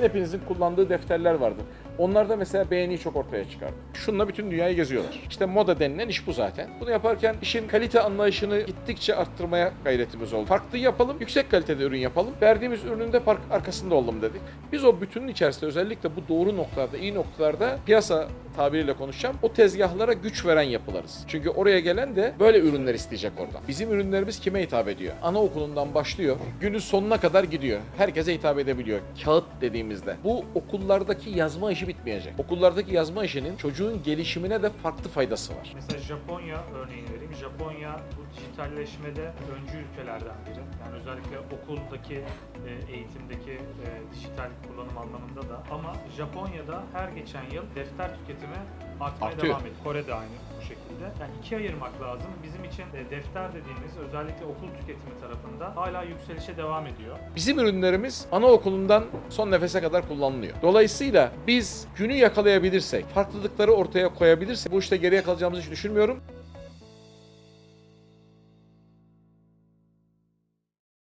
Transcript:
Hepinizin kullandığı defterler vardı. Onlarda mesela beğeniyi çok ortaya çıkardı. Şununla bütün dünyayı geziyorlar. İşte moda denilen iş bu zaten. Bunu yaparken işin kalite anlayışını gittikçe arttırmaya gayretimiz oldu. Farklı yapalım, yüksek kalitede ürün yapalım. Verdiğimiz ürünün de park arkasında olalım dedik. Biz o bütünün içerisinde özellikle bu doğru noktalarda, iyi noktalarda piyasa tabiriyle konuşacağım. O tezgahlara güç veren yapılarız. Çünkü oraya gelen de böyle ürünler isteyecek oradan. Bizim ürünlerimiz kime hitap ediyor? Anaokulundan başlıyor. Günün sonuna kadar gidiyor. Herkese hitap edebiliyor. Kağıt dediğimizde. Bu okullardaki yazma işi bitmeyecek. Okullardaki yazma işinin çocuğun gelişimine de farklı faydası var. Mesela Japonya örneğini vereyim. Japonya bu dijitalleşmede öncü ülkelerden biri. Yani özellikle okuldaki e, eğitimdeki e, dijital kullanım anlamında da. Ama Japonya'da her geçen yıl defter tüketimi artmaya Artıyor. devam ediyor. Kore'de aynı bu şekilde. Yani ikiye ayırmak lazım. Bizim için e, defter dediğimiz özellikle okul tüketimi tarafında hala yükselişe devam ediyor. Bizim ürünlerimiz anaokulundan son nefese kadar kullanılıyor. Dolayısıyla biz günü yakalayabilirsek, farklılıkları ortaya koyabilirsek bu işte geriye kalacağımızı hiç düşünmüyorum.